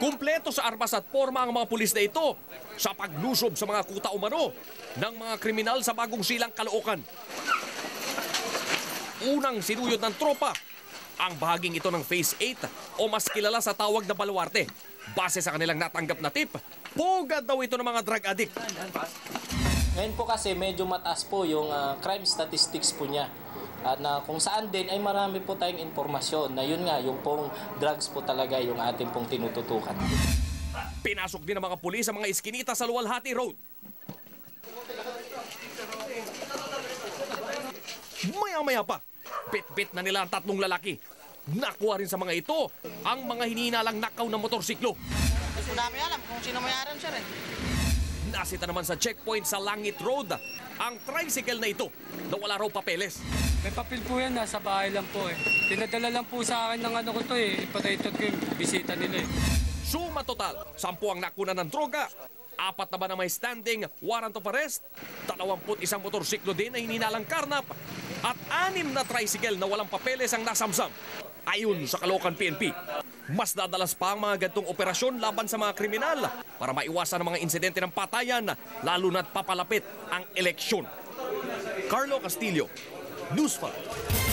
Kumpleto sa armas at forma ang mga pulis na ito sa paglusob sa mga kuta umano ng mga kriminal sa bagong silang Caloocan. Unang sinuyod ng tropa ang bahaging ito ng Phase 8 o mas kilala sa tawag na baluarte. Base sa kanilang natanggap na tip, pugad daw ito ng mga drug addict. Ngayon po kasi medyo mataas po yung ah, crime statistics po niya. At na kung saan din ay marami po tayong informasyon na yun nga, yung pong drugs po talaga yung ating pong tinututukan. Pinasok din ng mga pulis sa mga iskinita sa Luwalhati Road. Maya-maya pa, bit-bit na nila ang tatlong lalaki. Nakuha rin sa mga ito ang mga hininalang nakaw na motorsiklo. Ko namin alam kung sino mayroon sir eh. Nasita naman sa checkpoint sa Langit Road ang tricycle na ito na wala raw papeles. May papel po yan, nasa bahay lang po eh. Pinadala lang po sa akin ng ano ko to eh. Ipataytod ko yung bisita nila eh. Suma total, sampu ang nakuna ng droga. Apat na ba na may standing warrant of arrest? 21 motorsiklo din na hininalang karnap. At anim na tricycle na walang papeles ang nasamsam. Ayon sa Caloocan PNP, mas dadalas pa ang mga gantong operasyon laban sa mga kriminal para maiwasan ang mga insidente ng patayan lalo na't papalapit ang eleksyon. Carlo Castillo, Newsflash.